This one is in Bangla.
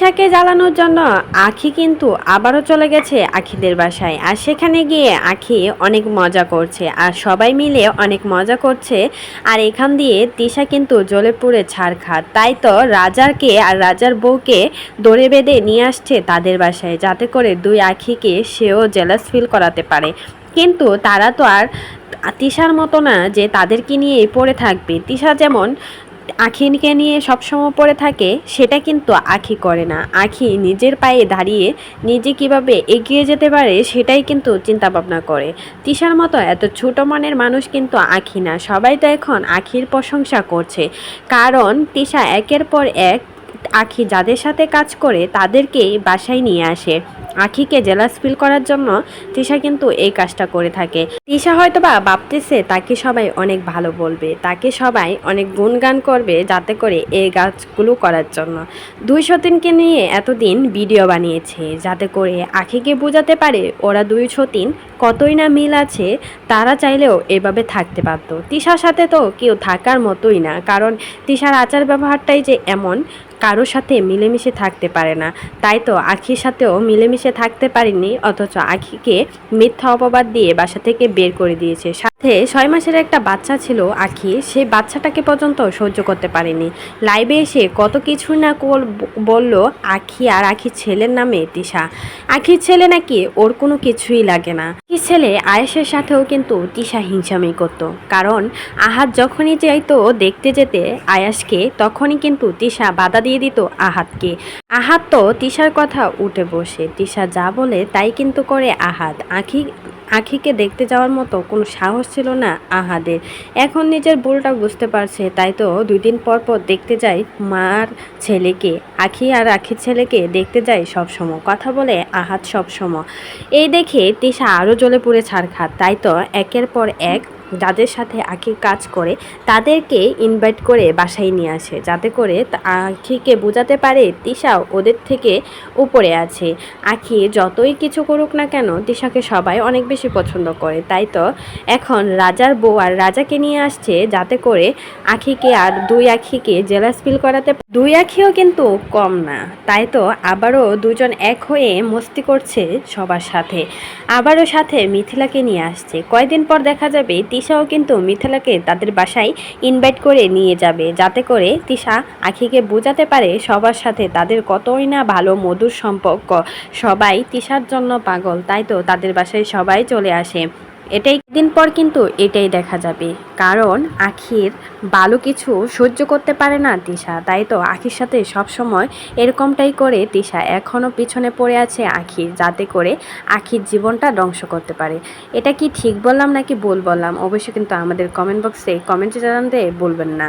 তিশাকে জ্বালানোর জন্য আখি কিন্তু আবারও চলে গেছে আখিদের বাসায়। আর সেখানে গিয়ে আখি অনেক মজা করছে আর সবাই মিলে অনেক মজা করছে। আর এখান দিয়ে তিশা কিন্তু জ্বলে পুড়ে ছাড় খাত তাই তো রাজারকে আর রাজার বউকে দড়ে বেঁধে নিয়ে আসছে তাদের বাসায়, যাতে করে দুই আখিকে সেও জেলাস ফিল করাতে পারে। কিন্তু তারা তো আর তিশার মতো না যে তাদেরকে নিয়ে পড়ে থাকবে। তিশা যেমন আখিকে নিয়ে সবসময় পড়ে থাকে, সেটা কিন্তু আখি করে না। আখি নিজের পায়ে দাঁড়িয়ে নিজে কীভাবে এগিয়ে যেতে পারে, সেটাই কিন্তু চিন্তা ভাবনা করে। তিশার মতো এত ছোট মনের মানুষ কিন্তু আখি না। সবাই তো এখন আখির প্রশংসা করছে। কারণ তিশা একের পর এক আখি যাদের সাথে কাজ করে তাদেরকেই বাসায় নিয়ে আসে। আখিকে জেলাস ফিল করার জন্য তিশা কিন্তু এই কাজটা করে থাকে। তিশা হয়তো বা ভাবতেছে, তাকে সবাই অনেক ভালো বলবে, তাকে সবাই অনেক গুণগান করবে যাতে করে এই গাছগুলো করার জন্য। দুই সতীনকে নিয়ে এতদিন ভিডিও বানিয়েছে, যাতে করে আখিকে বোঝাতে পারে ওরা দুই সতীন কতই না মিল আছে, তারা চাইলেও এভাবে থাকতে পারতো। তিশার সাথে তো কেউ থাকার মতোই না, কারণ তিশার আচার ব্যবহারটাই যে এমন, কারোর সাথে মিলেমিশে থাকতে পারে না। তাই তো আখির সাথেও মিলেমিশে থাকতে পারেনি, অথচ আখিকে মিথ্যা অপবাদ দিয়ে বাসা থেকে বের করে দিয়েছে। সাথে ছয় মাসের একটা বাচ্চা ছিল আখি সেই বাচ্চাটাকে পর্যন্ত সহ্য করতে পারেনি। লাইভে এসে কত কিছু না কল বলল আখি আর আখির ছেলের নামে তিশা। আখির ছেলে নাকি ওর কোনো কিছুই লাগে না। আখির ছেলে আয়েসের সাথেও কিন্তু তিশা হিংসামি করতো। কারণ আহাত যখনই চাইতো দেখতে যেতে আয়াসকে তখনই কিন্তু তিশা বাধা দিয়ে দিত আহাতকে। আহাত তো তিশার কথা উঠে বসে। তিশা যা বলে তাই কিন্তু করে আহাত। আখি আখিকে দেখতে যাওয়ার মতো কোনো সাহস ছিল না আহাদের। এখন নিজের ভুলটা বুঝতে পারছে, তাই তো দুই দিন পর পর দেখতে যাই মার ছেলেকে। আখি আর আখির ছেলেকে দেখতে যাই সবসময়। কথা বলে আহাত সবসময়। এই দেখে তিশা আরও জ্বলে পুড়ে ছাড় খাত তাই তো একের পর এক যাদের সাথে আখি কাজ করে, তাদেরকে ইনভাইট করে বাসায় নিয়ে আসে। যাতে করে আখিকে বোঝাতে পারে তিশাও ওদের থেকে উপরে আছে। আখি যতই কিছু করুক না কেন, তিশাকে সবাই অনেক বেশি পছন্দ করে। তাই তো এখন রাজার বউ আর রাজাকে নিয়ে আসছে যাতে করে আখিকে আর দুই আখিকে জেলাস ফিল করাতে দুই আখিও কিন্তু কম না। তাই তো আবারও দুজন এক হয়ে মস্তি করছে সবার সাথে। আবারও সাথে মিথিলাকে নিয়ে আসছে। কয়দিন পর দেখা যাবে তিশাও কিন্তু মিথিলাকে তাদের বাসায় ইনভাইট করে নিয়ে যাবে। যাতে করে তিশা আখিকে বোঝাতে পারে সবার সাথে তাদের কতই না ভালো মধুর সম্পর্ক। সবাই তিশার জন্য পাগল, তাই তো তাদের বাসায় সবাই চলে আসে। এটাই দিন পর কিন্তু এটাই দেখা যাবে। কারণ আখির ভালো কিছু সহ্য করতে পারে না তিশা। তাই তো আখির সাথে সবসময় এরকমটাই করে তিশা। এখনও পিছনে পড়ে আছে আখির, যাতে করে আখির জীবনটা ধ্বংস করতে পারে। এটা কি ঠিক বললাম নাকি ভুল বললাম? অবশ্যই কিন্তু আমাদের কমেন্ট বক্সে কমেন্টে জানাতে বলবেন না।